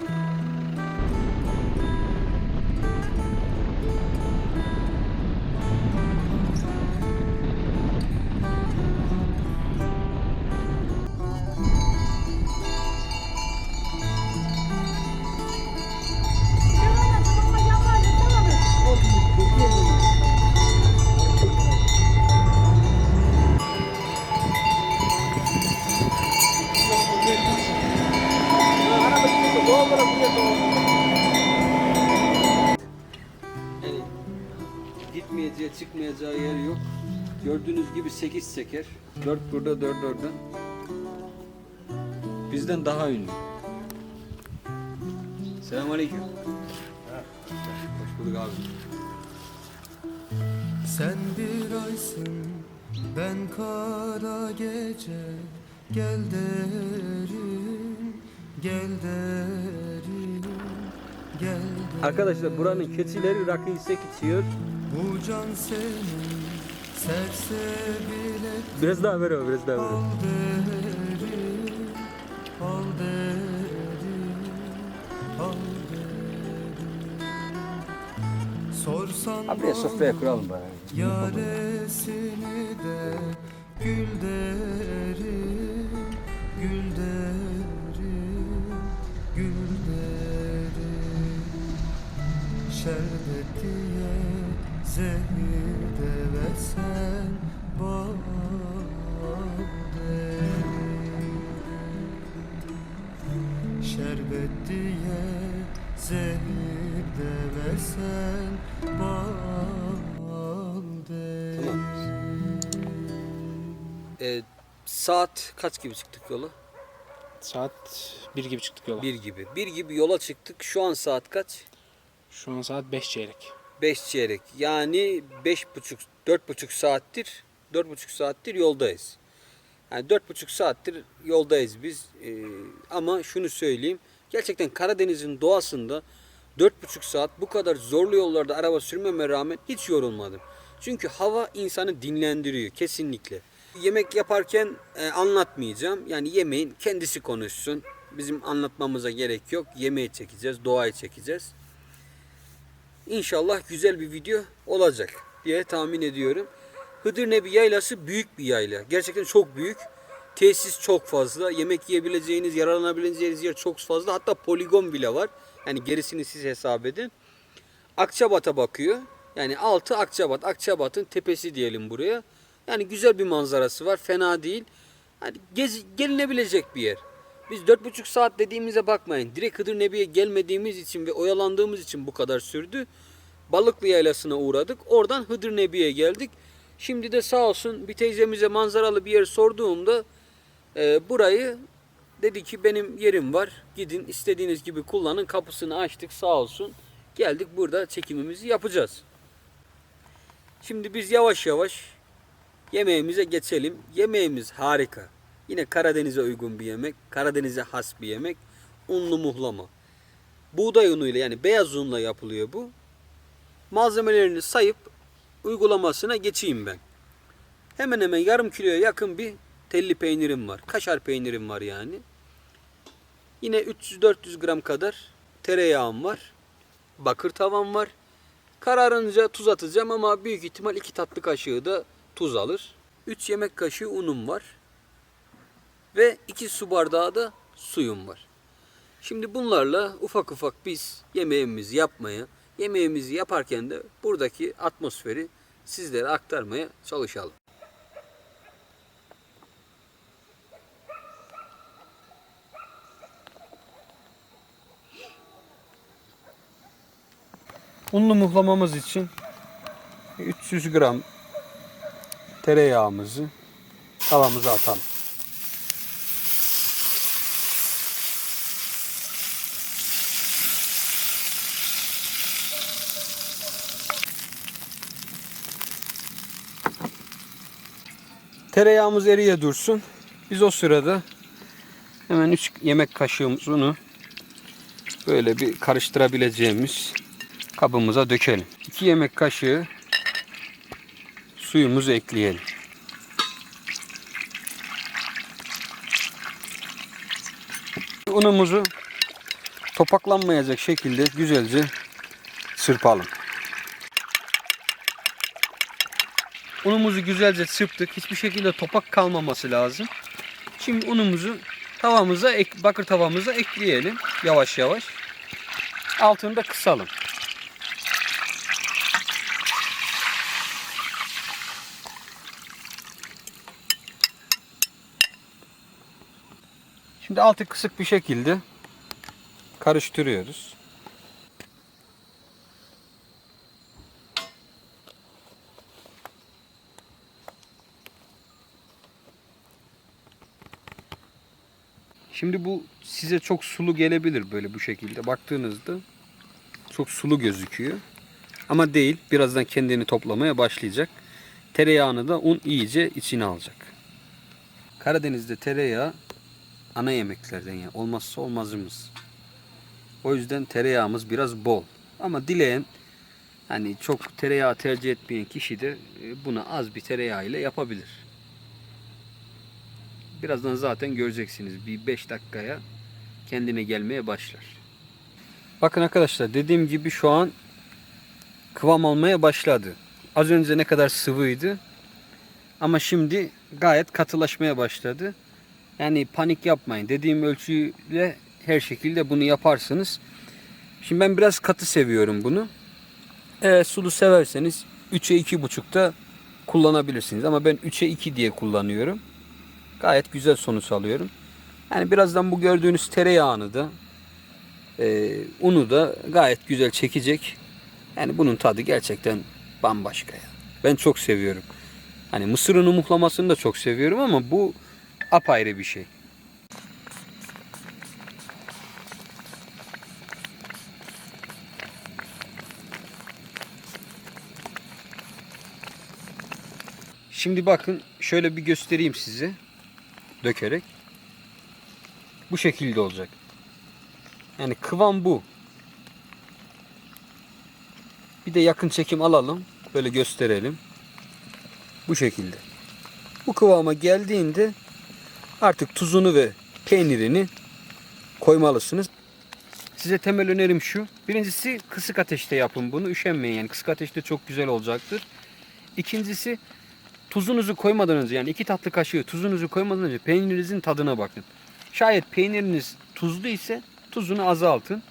Yani çıkmayacağı yer yok. Gördüğünüz gibi 8 seker. 4 burada, 4 orada. Bizden daha ünlü. Selamünaleyküm. Hoş bulduk abi. Sen bir aysın ben kara gece Gel derim gel derim Gel derim Arkadaşlar buranın keçileri rakı isek içiyor. Bu can senin serserilet Biraz daha ver o, biraz daha ver. Al derim al derim al derim Sorsan Abi sofraya kuralım bari. Yaresini de gül derim, gül derim, gül derim. Şerbet diye zehir de versen bal derim. Şerbet diye zehir de versen bal derim. Ee, saat kaç gibi çıktık yola? Saat 1 gibi çıktık yola. Bir gibi. Bir gibi yola çıktık. Şu an saat kaç? Şu an saat 5 çeyrek. 5 çeyrek. Yani beş buçuk, dört buçuk saattir, dört buçuk saattir yoldayız. Yani dört buçuk saattir yoldayız biz. Ee, ama şunu söyleyeyim. Gerçekten Karadeniz'in doğasında dört buçuk saat bu kadar zorlu yollarda araba sürmeme rağmen hiç yorulmadım. Çünkü hava insanı dinlendiriyor kesinlikle. Yemek yaparken e, anlatmayacağım. Yani yemeğin kendisi konuşsun. Bizim anlatmamıza gerek yok. Yemeği çekeceğiz, doğayı çekeceğiz. İnşallah güzel bir video olacak diye tahmin ediyorum. Hıdır Nebi yaylası büyük bir yayla. Gerçekten çok büyük. Tesis çok fazla. Yemek yiyebileceğiniz, yararlanabileceğiniz yer çok fazla. Hatta poligon bile var. Yani gerisini siz hesap edin. Akçabat'a bakıyor. Yani altı Akçabat. Akçabat'ın tepesi diyelim buraya. Yani güzel bir manzarası var. Fena değil. Hani gez, gelinebilecek bir yer. Biz dört buçuk saat dediğimize bakmayın. Direkt Hıdır Nebi'ye gelmediğimiz için ve oyalandığımız için bu kadar sürdü. Balıklı Yaylası'na uğradık. Oradan Hıdır Nebi'ye geldik. Şimdi de sağ olsun bir teyzemize manzaralı bir yer sorduğumda e, burayı dedi ki benim yerim var. Gidin istediğiniz gibi kullanın. Kapısını açtık sağ olsun. Geldik burada çekimimizi yapacağız. Şimdi biz yavaş yavaş yemeğimize geçelim. Yemeğimiz harika. Yine Karadeniz'e uygun bir yemek. Karadeniz'e has bir yemek. Unlu muhlama. Buğday unuyla yani beyaz unla yapılıyor bu. Malzemelerini sayıp uygulamasına geçeyim ben. Hemen hemen yarım kiloya yakın bir telli peynirim var. Kaşar peynirim var yani. Yine 300-400 gram kadar tereyağım var. Bakır tavam var. Kararınca tuz atacağım ama büyük ihtimal 2 tatlı kaşığı da tuz alır. 3 yemek kaşığı unum var. Ve 2 su bardağı da suyum var. Şimdi bunlarla ufak ufak biz yemeğimizi yapmaya, yemeğimizi yaparken de buradaki atmosferi sizlere aktarmaya çalışalım. Unlu muhlamamız için 300 gram tereyağımızı tavamıza atalım. Tereyağımız eriye dursun. Biz o sırada hemen 3 yemek kaşığımız unu böyle bir karıştırabileceğimiz kabımıza dökelim. 2 yemek kaşığı suyumuzu ekleyelim. Unumuzu topaklanmayacak şekilde güzelce çırpalım. Unumuzu güzelce çırptık. Hiçbir şekilde topak kalmaması lazım. Şimdi unumuzu tavamıza, bakır tavamıza ekleyelim yavaş yavaş. Altını da kısalım. Şimdi altı kısık bir şekilde karıştırıyoruz. Şimdi bu size çok sulu gelebilir böyle bu şekilde. Baktığınızda çok sulu gözüküyor. Ama değil. Birazdan kendini toplamaya başlayacak. Tereyağını da un iyice içine alacak. Karadeniz'de tereyağı ana yemeklerden yani olmazsa olmazımız. O yüzden tereyağımız biraz bol. Ama dileyen hani çok tereyağı tercih etmeyen kişi de e, bunu az bir tereyağı ile yapabilir. Birazdan zaten göreceksiniz. Bir 5 dakikaya kendine gelmeye başlar. Bakın arkadaşlar dediğim gibi şu an kıvam almaya başladı. Az önce ne kadar sıvıydı. Ama şimdi gayet katılaşmaya başladı. Yani panik yapmayın. Dediğim ölçüyle her şekilde bunu yaparsınız. Şimdi ben biraz katı seviyorum bunu. Eğer sulu severseniz 3'e 2,5'da kullanabilirsiniz. Ama ben 3'e 2 diye kullanıyorum. Gayet güzel sonuç alıyorum. Yani birazdan bu gördüğünüz tereyağını da e, unu da gayet güzel çekecek. Yani bunun tadı gerçekten bambaşka ya. Ben çok seviyorum. Hani mısır unu muhlamasını da çok seviyorum ama bu apayrı bir şey. Şimdi bakın şöyle bir göstereyim size dökerek. Bu şekilde olacak. Yani kıvam bu. Bir de yakın çekim alalım. Böyle gösterelim. Bu şekilde. Bu kıvama geldiğinde artık tuzunu ve peynirini koymalısınız. Size temel önerim şu. Birincisi kısık ateşte yapın bunu. Üşenmeyin yani kısık ateşte çok güzel olacaktır. İkincisi tuzunuzu koymadan önce yani iki tatlı kaşığı tuzunuzu koymadan önce peynirinizin tadına bakın. Şayet peyniriniz tuzlu ise tuzunu azaltın.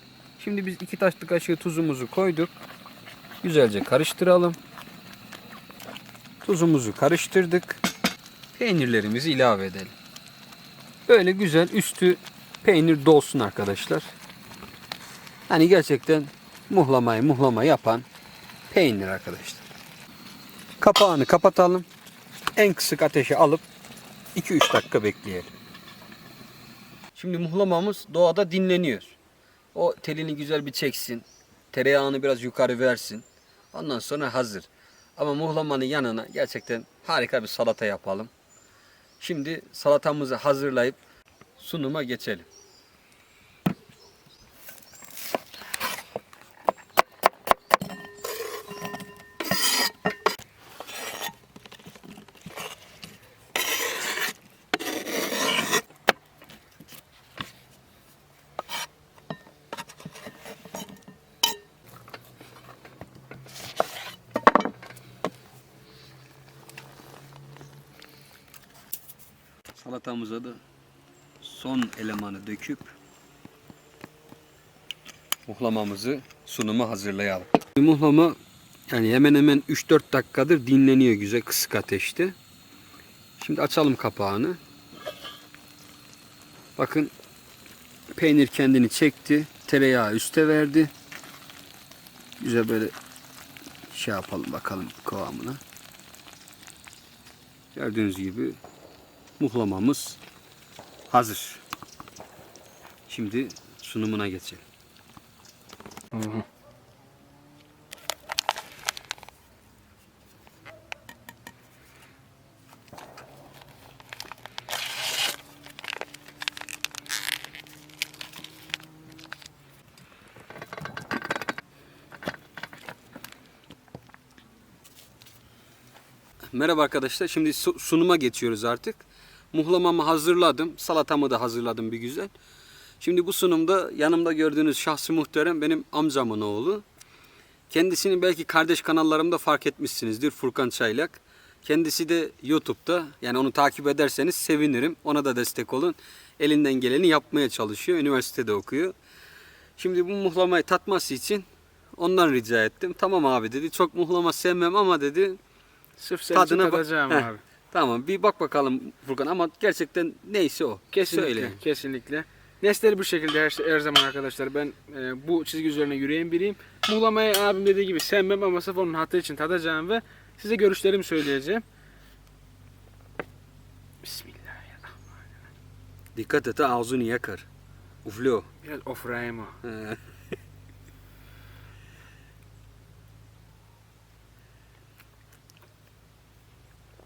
Şimdi biz iki tatlı kaşığı tuzumuzu koyduk. Güzelce karıştıralım. Tuzumuzu karıştırdık. Peynirlerimizi ilave edelim. Böyle güzel üstü peynir dolsun arkadaşlar. Hani gerçekten muhlamayı muhlama yapan peynir arkadaşlar. Kapağını kapatalım. En kısık ateşe alıp 2-3 dakika bekleyelim. Şimdi muhlamamız doğada dinleniyor. O telini güzel bir çeksin. Tereyağını biraz yukarı versin. Ondan sonra hazır. Ama muhlamanın yanına gerçekten harika bir salata yapalım. Şimdi salatamızı hazırlayıp sunuma geçelim. Salatamıza da son elemanı döküp muhlamamızı sunuma hazırlayalım. Muhlama yani hemen hemen 3-4 dakikadır dinleniyor güzel kısık ateşte. Şimdi açalım kapağını. Bakın peynir kendini çekti. Tereyağı üste verdi. Güzel böyle şey yapalım bakalım kıvamına. Gördüğünüz gibi muhlamamız hazır. Şimdi sunumuna geçelim. Merhaba arkadaşlar. Şimdi su- sunuma geçiyoruz artık. Muhlamamı hazırladım. Salatamı da hazırladım bir güzel. Şimdi bu sunumda yanımda gördüğünüz şahsı muhterem benim amcamın oğlu. Kendisini belki kardeş kanallarımda fark etmişsinizdir Furkan Çaylak. Kendisi de YouTube'da yani onu takip ederseniz sevinirim. Ona da destek olun. Elinden geleni yapmaya çalışıyor. Üniversitede okuyor. Şimdi bu muhlamayı tatması için ondan rica ettim. Tamam abi dedi. Çok muhlama sevmem ama dedi. Sırf senin için Tadına tadacağım Heh. abi. Tamam bir bak bakalım Furkan ama gerçekten neyse o. Kesinlikle. Söyle. Kesinlikle. Nesleri bu şekilde her, her zaman arkadaşlar. Ben e, bu çizgi üzerine yürüyen biriyim. Muğlamayı abim dediği gibi sevmem ama sırf onun hatırı için tadacağım ve size görüşlerimi söyleyeceğim. Bismillahirrahmanirrahim. Dikkat et ağzını yakar. Uflo. Biraz ofrayım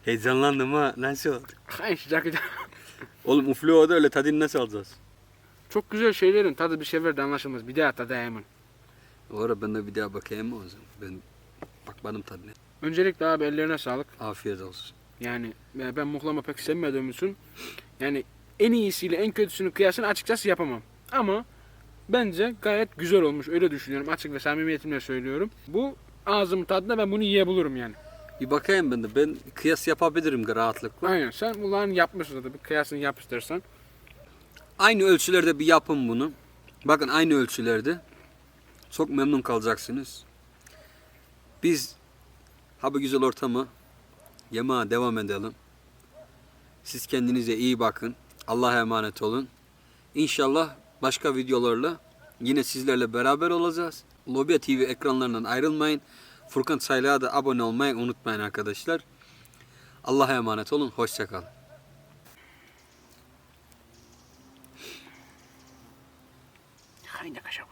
Heyecanlandım ha. Nasıl oldu? Ay, sıcak sıcak. Oğlum uflo da öyle tadını nasıl alacağız? Çok güzel şeylerin tadı bir şey verdi anlaşılmaz. Bir daha tadayım. O ara ben de bir daha bakayım mı o zaman? Ben bakmadım tadına. Öncelikle abi ellerine sağlık. Afiyet olsun. Yani e, ben muhlama pek sevmediğim için yani en iyisiyle en kötüsünün kıyasını açıkçası yapamam. Ama bence gayet güzel olmuş. Öyle düşünüyorum. Açık ve samimiyetimle söylüyorum. Bu ağzımın tadına ben bunu yiyebilirim yani. Bir bakayım ben de. Ben kıyas yapabilirim rahatlıkla. Aynen. Sen bunların yapmışsın da bir kıyasını yap istersen. Aynı ölçülerde bir yapın bunu. Bakın aynı ölçülerde. Çok memnun kalacaksınız. Biz ha bu güzel ortamı yemeğe devam edelim. Siz kendinize iyi bakın. Allah'a emanet olun. İnşallah başka videolarla yine sizlerle beraber olacağız. Lobya TV ekranlarından ayrılmayın. Furkan Çaylak'a da abone olmayı unutmayın arkadaşlar. Allah'a emanet olun. Hoşçakalın. Kaşar kodum.